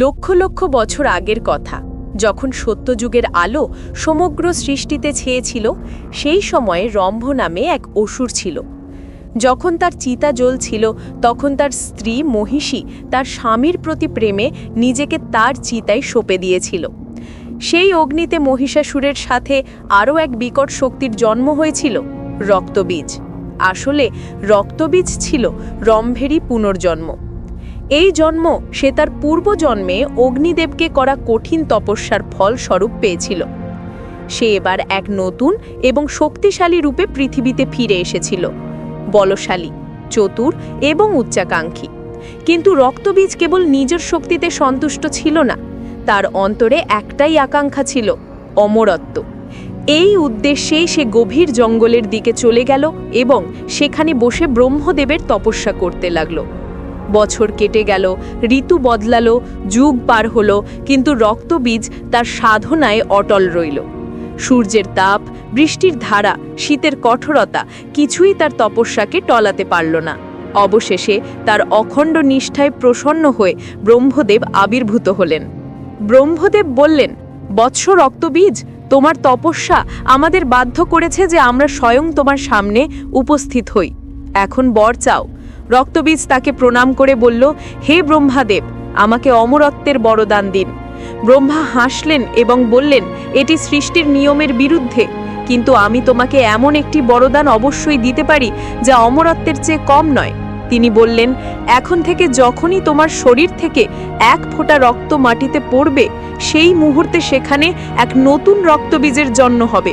লক্ষ লক্ষ বছর আগের কথা। যখন সত্যযুগের আলো সমগ্র সৃষ্টিতে ছেয়েছিল, সেই সময়ে রম্ভ নামে এক অসুর ছিল। যখন তার চিতা জ্বলছিল, তখন তার স্ত্রী মহিষী তার স্বামীর প্রতি প্রেমে নিজেকে তার চিতায় সঁপে দিয়েছিল। সেই অগ্নিতে মহিষাসুরের সাথে আরও এক বিকট শক্তির জন্ম হয়েছিল, রক্তবীজ। আসলে রক্তবীজ ছিল রম্ভেরই পুনর্জন্ম। এই জন্ম সে তার পূর্বজন্মে অগ্নিদেবকে করা কঠিন তপস্যার ফল স্বরূপ পেয়েছিল। সে এবার এক নতুন এবং শক্তিশালী রূপে পৃথিবীতে ফিরে এসেছিল। বলশালী, চতুর এবং উচ্চাকাঙ্ক্ষী। কিন্তু রক্তবীজ কেবল নিজের শক্তিতে সন্তুষ্ট ছিল না, তার অন্তরে একটাই আকাঙ্ক্ষা ছিল, অমরত্ব। এই উদ্দেশ্যেই সে গভীর জঙ্গলের দিকে চলে গেল এবং সেখানে বসে ব্রহ্মদেবের তপস্যা করতে লাগল। বছর কেটে গেল, ঋতু বদলালো, যুগ পার হলো, কিন্তু রক্তবীজ তার সাধনায় অটল রইল। সূর্যের তাপ, বৃষ্টির ধারা, শীতের কঠোরতা, কিছুই তার তপস্যাকে টলাতে পারল না। অবশেষে তার অখণ্ড নিষ্ঠায় প্রসন্ন হয়ে ব্রহ্মদেব আবির্ভূত হলেন। ব্রহ্মদেব বললেন, বৎস রক্তবীজ, তোমার তপস্যা আমাদের বাধ্য করেছে যে আমরা স্বয়ং তোমার সামনে উপস্থিত হই। এখন বর চাও রক্তবীজ তাকে প্রণাম করে বলল, হে ব্রহ্মাদেব, আমাকে অমরত্বের বরদান দিন। ব্রহ্মা হাসলেন এবং বললেন, এটি সৃষ্টির নিয়মের বিরুদ্ধে, কিন্তু আমি তোমাকে এমন একটি বরদান অবশ্যই দিতে পারি, যা অমরত্বের চেয়ে কম নয়। তিনি বললেন, এখন থেকে যখনই তোমার শরীর থেকে এক ফোঁটা রক্ত মাটিতে পড়বে, সেই মুহূর্তে সেখানে এক নতুন রক্তবীজের জন্ম হবে।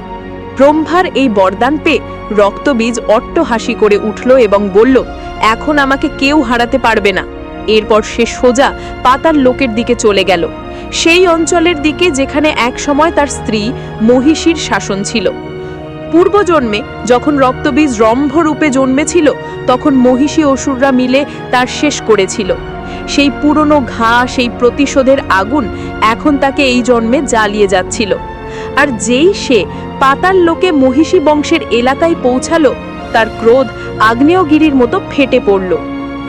ব্রহ্মার এই বরদান পেয়ে রক্তবীজ অট্ট হাসি করে উঠল এবং বলল, এখন আমাকে কেউ হারাতে পারবে না। এরপর সে সোজা পাতার লোকের দিকে চলে গেল। সেই অঞ্চলের দিকে যেখানে এক সময় তার স্ত্রী মহিষীর শাসন ছিল। পূর্বজন্মে যখন রক্তবীজ রম্ভ রূপে জন্মেছিল, তখন মহিষী অসুররা মিলে তার শেষ করেছিল। সেই পুরনো ঘা, সেই প্রতিশোধের আগুন এখন তাকে এই জন্মে জ্বালিয়ে যাচ্ছিল। আর যেই সে পাতাল লোকে মহিষী বংশের এলাকায় পৌঁছালো, তার ক্রোধ আগ্নেয়গিরির মতো ফেটে পড়ল।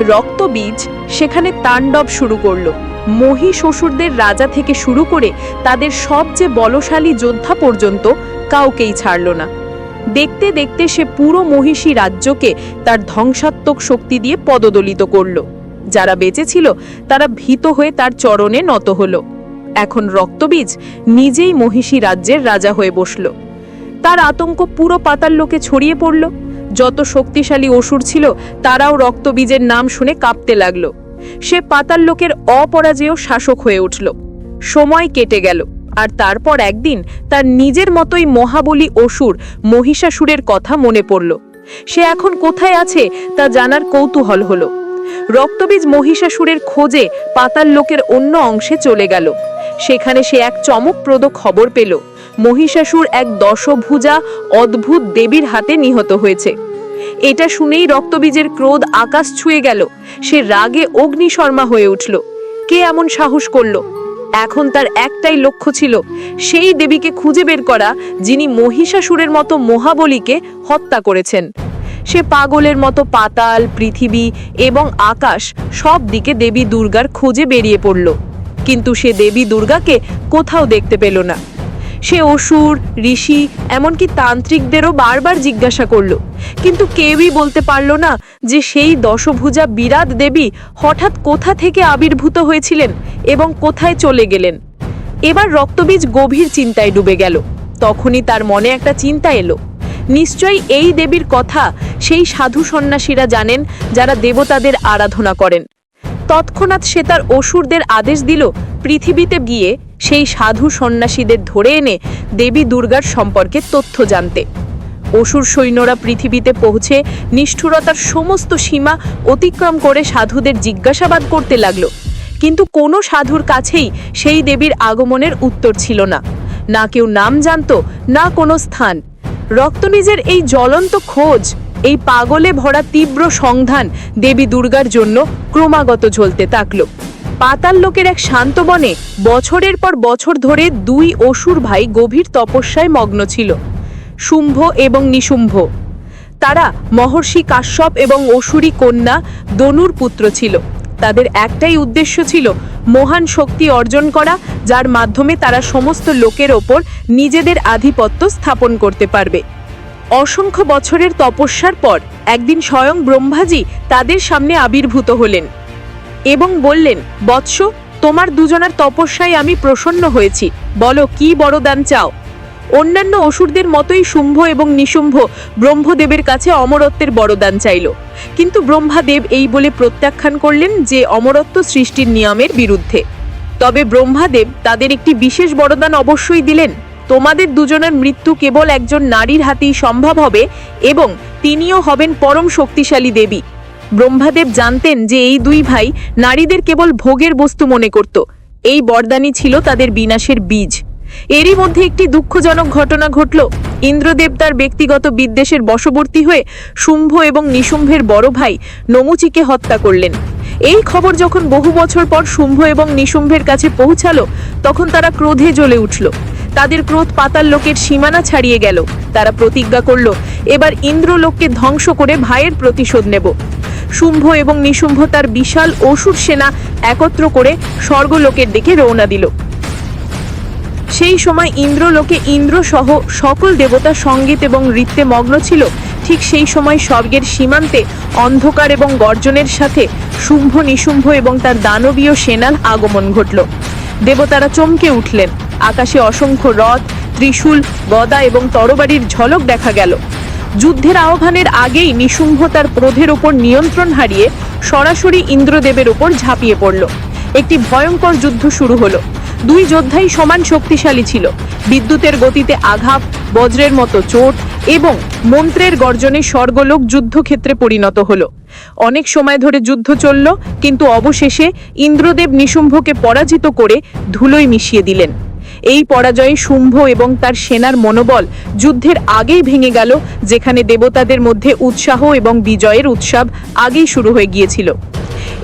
রক্তবীজ সেখানে তাণ্ডব শুরু করল। মহি শ্বশুরদের রাজা থেকে শুরু করে তাদের সবচেয়ে বলশালী যোদ্ধা পর্যন্ত কাউকেই ছাড়ল না। দেখতে দেখতে সে পুরো মহিষী রাজ্যকে তার ধ্বংসাত্মক শক্তি দিয়ে পদদলিত করল। যারা বেঁচে ছিল, তারা ভীত হয়ে তার চরণে নত হলো। এখন রক্তবীজ নিজেই মহিষী রাজ্যের রাজা হয়ে বসল। তার আতঙ্ক পুরো পাতার লোকে ছড়িয়ে পড়ল। যত শক্তিশালী অসুর ছিল, তারাও রক্তবীজের নাম শুনে কাঁপতে লাগল। সে পাতাল লোকের অপরাজেয় শাসক হয়ে উঠল। সময় কেটে গেল, আর তারপর একদিন তার নিজের মতোই মহাবলী অসুর মহিষাসুরের কথা মনে পড়ল। সে এখন কোথায় আছে তা জানার কৌতূহল হলো। রক্তবীজ মহিষাসুরের খোঁজে পাতাল লোকের অন্য অংশে চলে গেল। সেখানে সে এক চমকপ্রদ খবর পেল। মহিষাসুর এক দশভুজা অদ্ভুত দেবীর হাতে নিহত হয়েছে। এটা শুনেই রক্তবীজের ক্রোধ আকাশ ছুঁয়ে গেল। সে রাগে অগ্নিশর্মা হয়ে উঠল। কে এমন সাহস করল? এখন তার একটাই লক্ষ্য ছিল, সেই দেবীকে খুঁজে বের করা যিনি মহিষাসুরের মতো মহাবলীকে হত্যা করেছেন। সে পাগলের মতো পাতাল, পৃথিবী এবং আকাশ সব দিকে দেবী দুর্গার খোঁজে বেরিয়ে পড়ল। কিন্তু সে দেবী দুর্গাকে কোথাও দেখতে পেল না। সে অসুর, ঋষি, এমনকি তান্ত্রিকদেরও বারবার জিজ্ঞাসা করল। কিন্তু কেউই বলতে পারল না যে সেই দশভুজা বিরাট দেবী হঠাৎ কোথা থেকে আবির্ভূত হয়েছিলেন এবং কোথায় চলে গেলেন। এবার রক্তবীজ গভীর চিন্তায় ডুবে গেল। তখনই তার মনে একটা চিন্তা এলো। নিশ্চয়ই এই দেবীর কথা সেই সাধু সন্ন্যাসীরা জানেন যারা দেবতাদের আরাধনা করেন। তৎক্ষণাৎ সে তার অসুরদের আদেশ দিল পৃথিবীতে গিয়ে সেই সাধু সন্ন্যাসীদের ধরে এনে দেবী দুর্গার সম্পর্কে তথ্য জানতে। অসুর সৈন্যরা পৃথিবীতে পৌঁছে নিষ্ঠুরতার সমস্ত সীমা অতিক্রম করে সাধুদের জিজ্ঞাসাবাদ করতে লাগল। কিন্তু কোনো সাধুর কাছেই সেই দেবীর আগমনের উত্তর ছিল না। না কেউ নাম জানত, না কোনো স্থান। রক্তনিজের এই জ্বলন্ত খোঁজ এই পাগলে ভরা তীব্র সংধান দেবী দুর্গার জন্য ক্রমাগত ঝলতে থাকল। পাতাল লোকের এক শান্ত বনে বছরের পর বছর ধরে দুই অসুর ভাই গভীর তপস্যায় মগ্ন ছিল, শুম্ভ এবং নিশুম্ভ। তারা মহর্ষি কাশ্যপ এবং অসুরী কন্যা দনুর পুত্র ছিল। তাদের একটাই উদ্দেশ্য ছিল মহান শক্তি অর্জন করা, যার মাধ্যমে তারা সমস্ত লোকের ওপর নিজেদের আধিপত্য স্থাপন করতে পারবে। অসংখ্য বছরের তপস্যার পর একদিন স্বয়ং ব্রহ্মাজি তাদের সামনে আবির্ভূত হলেন এবং বললেন, বৎস, তোমার দুজনার তপস্যায় আমি প্রসন্ন হয়েছি। বলো, কি বড়দান চাও? অন্যান্য অসুরদের মতোই শুম্ভ এবং নিশুম্ভ ব্রহ্মদেবের কাছে অমরত্বের বরদান চাইল। কিন্তু ব্রহ্মাদেব এই বলে প্রত্যাখ্যান করলেন যে, অমরত্ব সৃষ্টির নিয়মের বিরুদ্ধে। তবে ব্রহ্মাদেব তাদের একটি বিশেষ বরদান অবশ্যই দিলেন। তোমাদের দুজনের মৃত্যু কেবল একজন নারীর হাতেই সম্ভব হবে এবং তিনিও হবেন পরম শক্তিশালী দেবী। ব্রহ্মাদেব জানতেন যে এই দুই ভাই নারীদের কেবল ভোগের বস্তু মনে করত। এই বরদানই ছিল তাদের বিনাশের বীজ। এরই মধ্যে একটি দুঃখজনক ঘটনা ঘটল। ইন্দ্রদেব তার ব্যক্তিগত বিদ্বেষের বশবর্তী হয়ে শুম্ভ এবং নিশুম্ভের বড় ভাই নমুচিকে হত্যা করলেন। এই খবর যখন বহু বছর পর শুম্ভ এবং নিশুম্ভের কাছে পৌঁছালো, তখন তারা ক্রোধে জ্বলে উঠল। তাদের ক্রোধ পাতাল লোকের সীমানা ছাড়িয়ে গেল। তারা প্রতিজ্ঞা করল, এবার ইন্দ্রলোককে ধ্বংস করে ভাইয়ের প্রতিশোধ নেব। শুম্ভ এবং নিশুম্ভ তার বিশাল অসুর সেনা একত্র করে স্বর্গলোকের দিকে রওনা দিল। সেই সময় ইন্দ্রলোকে ইন্দ্র সহ সকল দেবতা সংগীত এবং নৃত্যে মগ্ন ছিল। ঠিক সেই সময় স্বর্গের সীমান্তে অন্ধকার এবং গর্জনের সাথে শুম্ভ নিশুম্ভ এবং তার দানবীয় সেনার আগমন ঘটল। দেবতারা চমকে উঠলেন। আকাশে অসংখ্য রথ, ত্রিশূল, গদা এবং তরবারির ঝলক দেখা গেল। যুদ্ধের আহ্বানের আগেই নিশুম্ভ তার ক্রোধের ওপর নিয়ন্ত্রণ হারিয়ে সরাসরি ইন্দ্রদেবের ওপর ঝাঁপিয়ে পড়ল। একটি ভয়ঙ্কর যুদ্ধ শুরু হলো। দুই যোদ্ধাই সমান শক্তিশালী ছিল। বিদ্যুতের গতিতে আঘাত, বজ্রের মতো চোট এবং মন্ত্রের গর্জনে স্বর্গলোক যুদ্ধক্ষেত্রে পরিণত হলো। অনেক সময় ধরে যুদ্ধ চলল, কিন্তু অবশেষে ইন্দ্রদেব নিশুম্ভকে পরাজিত করে ধুলোয় মিশিয়ে দিলেন। এই পরাজয়ে শুম্ভ এবং তার সেনার মনোবল যুদ্ধের আগেই ভেঙে গেল, যেখানে দেবতাদের মধ্যে উৎসাহ এবং বিজয়ের উৎসব আগেই শুরু হয়ে গিয়েছিল।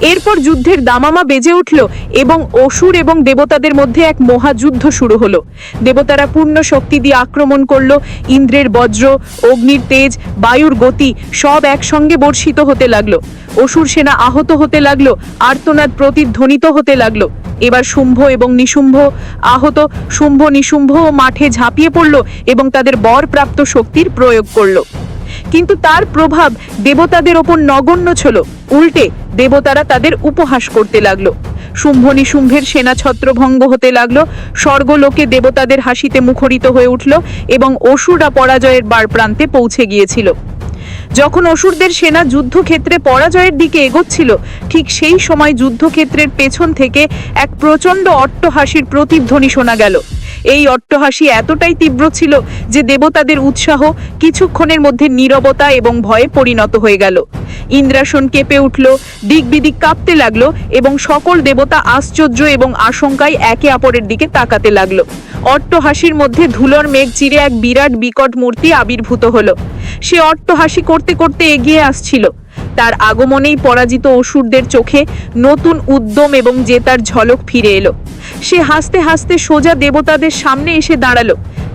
এরপর যুদ্ধের দামামা বেজে উঠল এবং অসুর এবং দেবতাদের মধ্যে এক মহাযুদ্ধ শুরু হলো। দেবতারা পূর্ণ শক্তি দিয়ে আক্রমণ করল। ইন্দ্রের বজ্র, অগ্নির তেজ, বায়ুর গতি সব একসঙ্গে বর্ষিত হতে লাগল। অসুর সেনা আহত হতে লাগল, আর্তনাদ প্রতিধ্বনিত হতে লাগল। এবার শুম্ভ এবং নিশুম্ভ আহত, শুম্ভ নিশুম্ভ মাঠে ঝাঁপিয়ে পড়ল এবং তাদের বরপ্রাপ্ত শক্তির প্রয়োগ করল। কিন্তু তার প্রভাব দেবতাদের ওপর নগণ্য ছিল। উল্টে দেবতারা তাদের উপহাস করতে লাগল। শুম্ভ নিশুম্ভের সেনা ছত্রভঙ্গ হতে লাগল। স্বর্গলোকে দেবতাদের হাসিতে মুখরিত হয়ে উঠল এবং অসুররা পরাজয়ের বার প্রান্তে পৌঁছে গিয়েছিল। যখন অসুরদের সেনা যুদ্ধক্ষেত্রে পরাজয়ের দিকে এগোচ্ছিল, ঠিক সেই সময় যুদ্ধক্ষেত্রের পেছন থেকে এক প্রচণ্ড অট্টহাসির প্রতিধ্বনি শোনা গেল। এই অট্টহাসি এতটাই তীব্র ছিল যে দেবতাদের উৎসাহ কিছুক্ষণের মধ্যে নীরবতা এবং ভয়ে পরিণত হয়ে গেল। ইন্দ্রাসন কেঁপে উঠল দিক বিদিক কাঁপতে লাগল এবং সকল দেবতা আশ্চর্য এবং আশঙ্কায় একে অপরের দিকে তাকাতে লাগল। অট্টহাসির মধ্যে ধুলোর মেঘ চিরে এক বিরাট বিকট মূর্তি আবির্ভূত হলো। সে অট্টহাসি করতে করতে এগিয়ে আসছিল। তার আগমনেই পরাজিত অসুরদের চোখে নতুন উদ্যম এবং জেতার ঝলক ফিরে এলো। সে হাসতে হাসতে সোজা দেবতাদের সামনে এসে দাঁড়াল।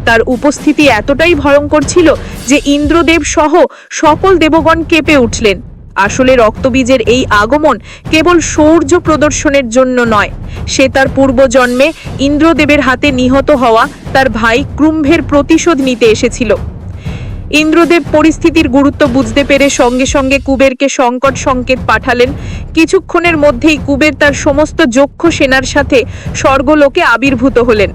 তার উপস্থিতি এতটাই ভয়ঙ্কর ছিল যে ইন্দ্রদেব সহ সকল দেবগণ কেঁপে উঠলেন। আসলে রক্তবীজের এই আগমন কেবল শৌর্য প্রদর্শনের জন্য নয়। সে তার পূর্বজন্মে ইন্দ্রদেবের হাতে নিহত হওয়া তার ভাই ক্রুম্ভের প্রতিশোধ নিতে এসেছিল। ইন্দ্রদেব পরিস্থিতির গুরুত্ব বুঝতে পেরে সঙ্গে সঙ্গে কুবেরকে সংকট সংকেত পাঠালেন। কিছুক্ষণের মধ্যেই কুবের তার সমস্ত যক্ষ সেনার সাথে স্বর্গলোকে আবির্ভূত হলেন।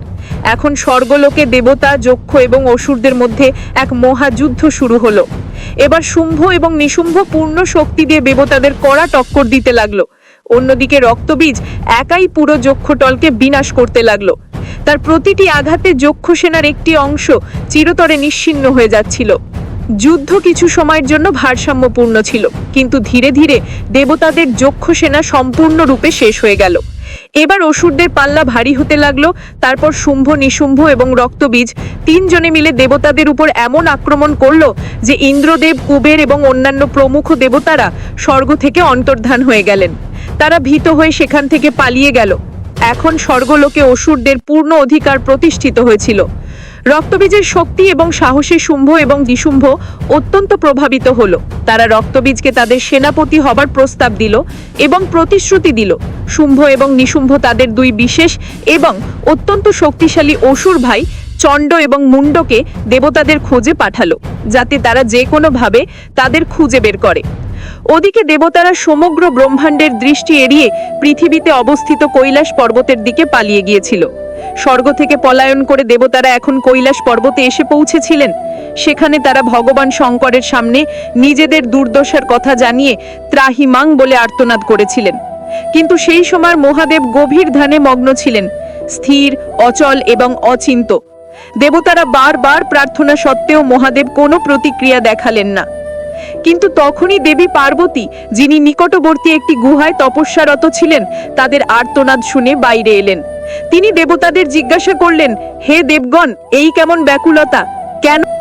এখন স্বর্গলোকে দেবতা, যক্ষ এবং অসুরদের মধ্যে এক মহাযুদ্ধ শুরু হলো। এবার শুম্ভ এবং নিশুম্ভ পূর্ণ শক্তি দিয়ে দেবতাদের কড়া টক্কর দিতে লাগল। অন্যদিকে রক্তবীজ একাই পুরো যক্ষটলকে বিনাশ করতে লাগল। তার প্রতিটি আঘাতে যক্ষ সেনার একটি অংশ চিরতরে নিশ্চিহ্ন হয়ে যাচ্ছিল। যুদ্ধ কিছু সময়ের জন্য ভারসাম্যপূর্ণ ছিল, কিন্তু ধীরে ধীরে দেবতাদের যক্ষ সেনা সম্পূর্ণরূপে শেষ হয়ে গেল। এবার অসুরদের পাল্লা ভারী হতে লাগল, তারপর শুম্ভ, নিশুম্ভ এবং রক্তবীজ তিনজনে মিলে দেবতাদের উপর এমন আক্রমণ করল যে ইন্দ্রদেব, কুবের এবং অন্যান্য প্রমুখ দেবতারা স্বর্গ থেকে অন্তর্ধান হয়ে গেলেন। তারা ভীত হয়ে সেখান থেকে পালিয়ে গেল। এখন স্বর্গলোকে অসুরদের পূর্ণ অধিকার প্রতিষ্ঠিত হয়েছিল। রক্তবীজের শক্তি এবং সাহসে শুম্ভ এবং দিশুম্ভ অত্যন্ত প্রভাবিত হলো। তারা রক্তবীজকে তাদের সেনাপতি হবার প্রস্তাব দিল এবং প্রতিশ্রুতি দিল। শুম্ভ এবং নিশুম্ভ তাদের দুই বিশেষ এবং অত্যন্ত শক্তিশালী অসুর ভাই চণ্ড এবং মুন্ডকে দেবতাদের খোঁজে পাঠালো, যাতে তারা যে কোনোভাবে তাদের খুঁজে বের করে। ওদিকে দেবতারা সমগ্র ব্রহ্মাণ্ডের দৃষ্টি এড়িয়ে পৃথিবীতে অবস্থিত কৈলাস পর্বতের দিকে পালিয়ে গিয়েছিল। স্বর্গ থেকে পলায়ন করে দেবতারা এখন কৈলাস পর্বতে এসে পৌঁছেছিলেন। সেখানে তারা ভগবান শঙ্করের সামনে নিজেদের দুর্দশার কথা জানিয়ে ত্রাহিমাং বলে আর্তনাদ করেছিলেন। কিন্তু সেই সময় মহাদেব গভীর ধ্যানে মগ্ন ছিলেন। স্থির, অচল এবং অচিন্ত দেবতারা বারবার প্রার্থনা সত্ত্বেও মহাদেব কোনো প্রতিক্রিয়া দেখালেন না। কিন্তু তখনই দেবী পার্বতী, যিনি নিকটবর্তী একটি গুহায় তপস্যারত ছিলেন, তাদের আর্তনাদ শুনে বাইরে এলেন। তিনি দেবতাদের জিজ্ঞাসা করলেন, হে দেবগণ, এই কেমন ব্যাকুলতা? কেন